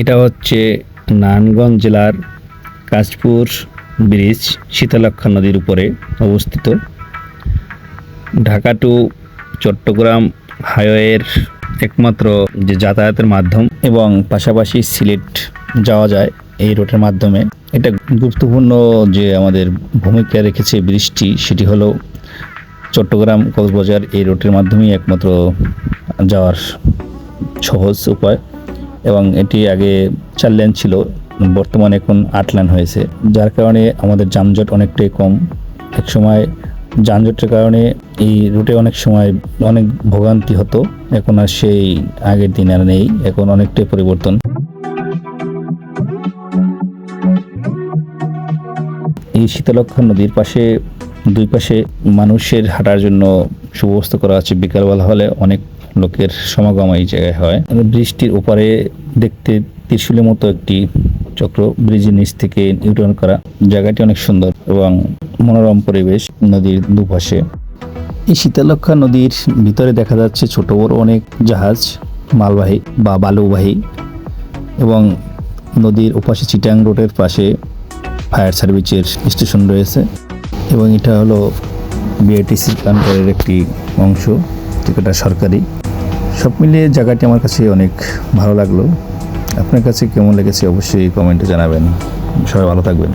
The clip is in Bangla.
এটা হচ্ছে নারায়ণগঞ্জ জেলার কাশপুর ব্রিজ শীতলক্ষা নদীর উপরে অবস্থিত। ঢাকা টু চট্টগ্রাম হাইওয়ের একমাত্র যে যাতায়াতের মাধ্যম এবং পাশাপাশি সিলেট যাওয়া যায় এই রুটের মাধ্যমে। এটা গুরুত্বপূর্ণ যে আমাদের ভূমিকা রেখেছে ব্রিজটি, সেটি হলো চট্টগ্রাম কক্সবাজার এই রুটের মাধ্যমেই একমাত্র যাওয়ার সহজ উপায়। এবং এটি আগে চার লেন ছিল, বর্তমানে এখন আট লেন হয়েছে। যার কারণে আমাদের যানজট অনেকটাই কম। এক সময় যানজটের কারণে এই রুটে অনেক সময় অনেক ভোগান্তি হতো। এখন আর সেই আগের দিন আর নেই। এখন অনেকটাই পরিবর্তন। এই শীতলক্ষা নদীর পাশে, দুই পাশে মানুষের হাঁটার জন্য সুব্যবস্থা করা আছে। বিকালবেলা হলে অনেক লোকের সমাগম এই জায়গায় হয়। বৃষ্টির ওপারে দেখতে ত্রিশুলের মতো একটি চক্র ব্রিজের নিচ থেকে নিউটন করা। জায়গাটি অনেক সুন্দর এবং মনোরম পরিবেশ নদীর দুপাশে। এই শীতলক্ষা নদীর ভিতরে দেখা যাচ্ছে ছোট বড় অনেক জাহাজ, মালবাহী বা বালুবাহী এবং নদীর ওপাশে চিটাং রোডের পাশে ফায়ার সার্ভিসের স্টেশন রয়েছে এবং এটা হলো বিআরটিসি কান্টারের একটি অংশ, যেটা সরকারি। সব মিলিয়ে জায়গাটি আমার কাছে অনেক ভালো লাগল। আপনার কাছে কেমন লেগেছে অবশ্যই কমেন্টে জানাবেন। সবাই ভালো থাকবেন।